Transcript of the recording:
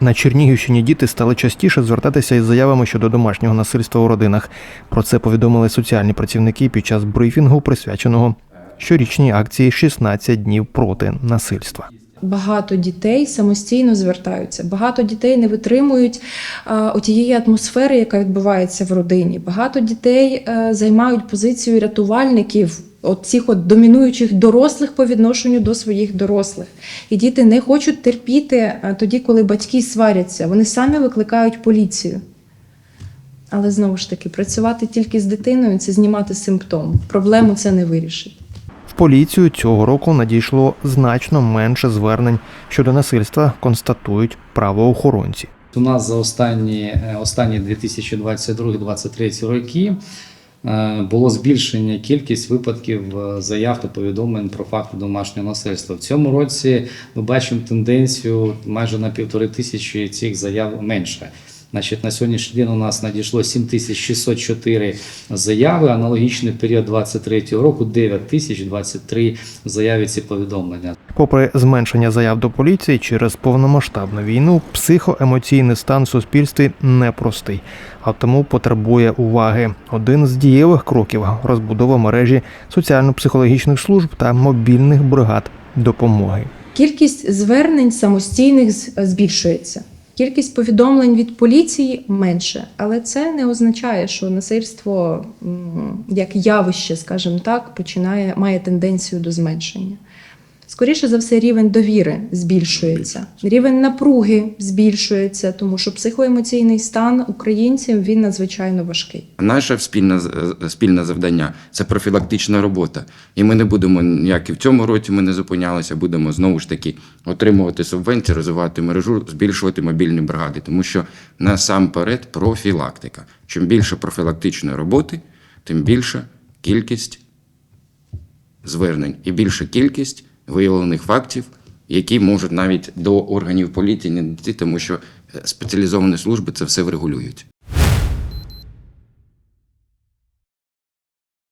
На Чернігівщині діти стали частіше звертатися із заявами щодо домашнього насильства у родинах. Про це повідомили соціальні працівники під час брифінгу, присвяченого щорічній акції «16 днів проти насильства. Багато дітей самостійно звертаються. Багато дітей не витримують отієї атмосфери, яка відбувається в родині. Багато дітей е, займають позицію рятувальників. От цих от домінуючих дорослих по відношенню до своїх дорослих. І діти не хочуть терпіти е, тоді, коли батьки сваряться. Вони самі викликають поліцію. Але знову ж таки, працювати тільки з дитиною це знімати симптом. Проблему це не вирішить. В поліцію цього року надійшло значно менше звернень щодо насильства, констатують правоохоронці. У нас за останні, е, останні 2022-2023 роки було збільшення кількість випадків е, заяв та повідомлень про факти домашнього насильства. В цьому році ми бачимо тенденцію майже на півтори тисячі цих заяв менше. Значить, на сьогоднішній день у нас надійшло 7604 заяви. Аналогічний період 2023 року 9023 заяви ці повідомлення. Попри зменшення заяв до поліції через повномасштабну війну, психоемоційний стан в суспільстві непростий, а тому потребує уваги. Один з дієвих кроків розбудова мережі соціально-психологічних служб та мобільних бригад допомоги. Кількість звернень самостійних збільшується. Кількість повідомлень від поліції менше, але це не означає, що насильство як явище, скажімо так, починає має тенденцію до зменшення. Скоріше за все, рівень довіри збільшується, рівень напруги збільшується, тому що психоемоційний стан українців він надзвичайно важкий. Наше спільне, спільне завдання це профілактична робота. І ми не будемо, як і в цьому році ми не зупинялися, будемо знову ж таки отримувати субвенції, розвивати мережу, збільшувати мобільні бригади. Тому що насамперед профілактика. Чим більше профілактичної роботи, тим більша кількість звернень і більша кількість виявлених фактів, які можуть навіть до органів поліції не дійти, тому що е, спеціалізовані служби це все врегулюють.